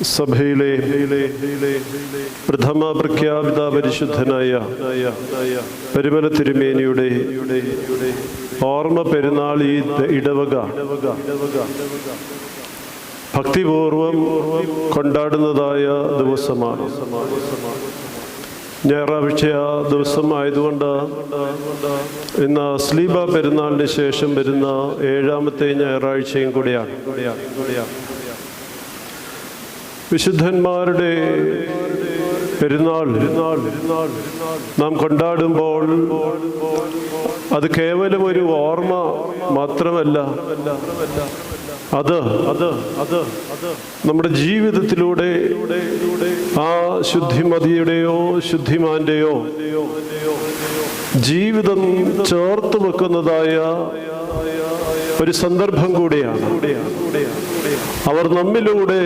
സഭയിലെ പ്രഥമ പ്രഖ്യാപിത പരിശുദ്ധനായ പരിമല തിരുമേനിയുടെ ഓർമ്മ പെരുന്നാൾ ഈ ഇടവക ഭക്തിപൂർവം കൊണ്ടാടുന്നതായ ദിവസമാണ്. ഞായറാഴ്ച ദിവസം ആയതുകൊണ്ട് ഇന്ന് സ്ലീബ പെരുന്നാളിന് ശേഷം വരുന്ന ഏഴാമത്തെ ഞായറാഴ്ചയും കൂടിയാണ്. വിശുദ്ധന്മാരുടെ പെരുന്നാൾ നാം കൊണ്ടാടുമ്പോൾ അത് കേവലം ഒരു ഓർമ്മ മാത്രമല്ല. അത് അത് അത് നമ്മുടെ ജീവിതത്തിലൂടെ ആ ശുദ്ധിമതിയുടെയോ ശുദ്ധിമാന്റെയോ ജീവിതം ചേർത്ത് വെക്കുന്നതായ ഒരു സന്ദർഭം കൂടിയാണ്. അവർ നമ്മിലൂടെ